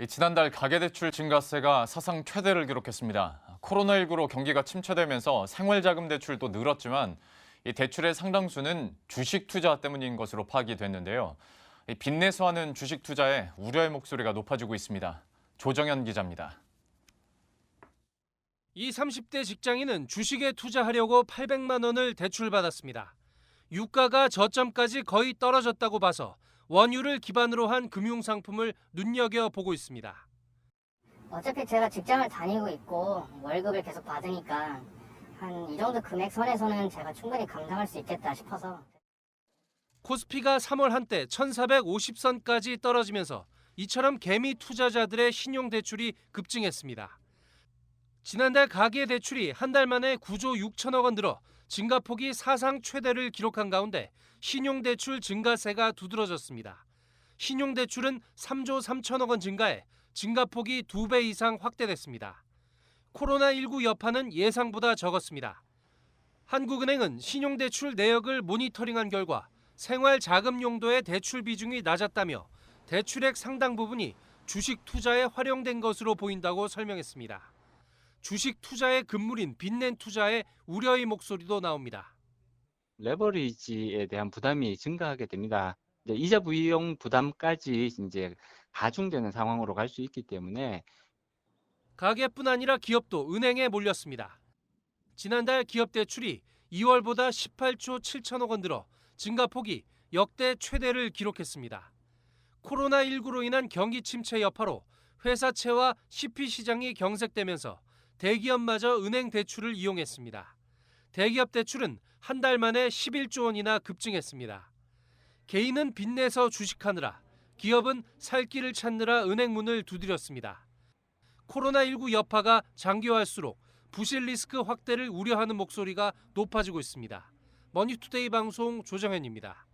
이 지난달 가계대출 증가세가 사상 최대를 기록했습니다. 코로나19로 경기가 침체되면서 생활자금 대출도 늘었지만 이 대출의 상당수는 주식 투자 때문인 것으로 파악이 됐는데요. 이 빚내서 하는 주식 투자에 우려의 목소리가 높아지고 있습니다. 조정현 기자입니다. 이 30대 직장인은 주식에 투자하려고 800만 원을 대출받았습니다. 유가가 저점까지 거의 떨어졌다고 봐서 원유를 기반으로 한 금융 상품을 눈여겨 보고 있습니다. 어차피 제가 직장을 다니고 있고 월급을 계속 받으니까 한 이 정도 금액 선에서는 제가 충분히 감당할 수 있겠다 싶어서 코스피가 3월 한때 1450선까지 떨어지면서 이처럼 개미 투자자들의 신용 대출이 급증했습니다. 지난달 가계 대출이 한 달 만에 9조 6천억 원 들어 증가폭이 사상 최대를 기록한 가운데 신용 대출 증가세가 두드러졌습니다. 신용 대출은 3조 3천억 원 증가해 증가폭이 2배 이상 확대됐습니다. 코로나19 여파는 예상보다 적었습니다. 한국은행은 신용대출 내역을 모니터링한 결과 생활 자금 용도의 대출 비중이 낮았다며 대출액 상당 부분이 주식 투자에 활용된 것으로 보인다고 설명했습니다. 주식 투자의 금물인 빚낸 투자에 우려의 목소리도 나옵니다. 레버리지에 대한 부담이 증가하게 됩니다. 이제 이자 부용 부담까지 이제 가중되는 상황으로 갈 수 있기 때문에 가계뿐 아니라 기업도 은행에 몰렸습니다. 지난달 기업 대출이 2월보다 18조 7천억 원 들어 증가폭이 역대 최대를 기록했습니다. 코로나19로 인한 경기 침체 여파로 회사채와 CP 시장이 경색되면서 대기업마저 은행 대출을 이용했습니다. 대기업 대출은 한 달 만에 11조 원이나 급증했습니다. 개인은 빚내서 주식하느라 기업은 살 길을 찾느라 은행 문을 두드렸습니다. 코로나19 여파가 장기화할수록 부실 리스크 확대를 우려하는 목소리가 높아지고 있습니다. 머니투데이 방송 조정현입니다.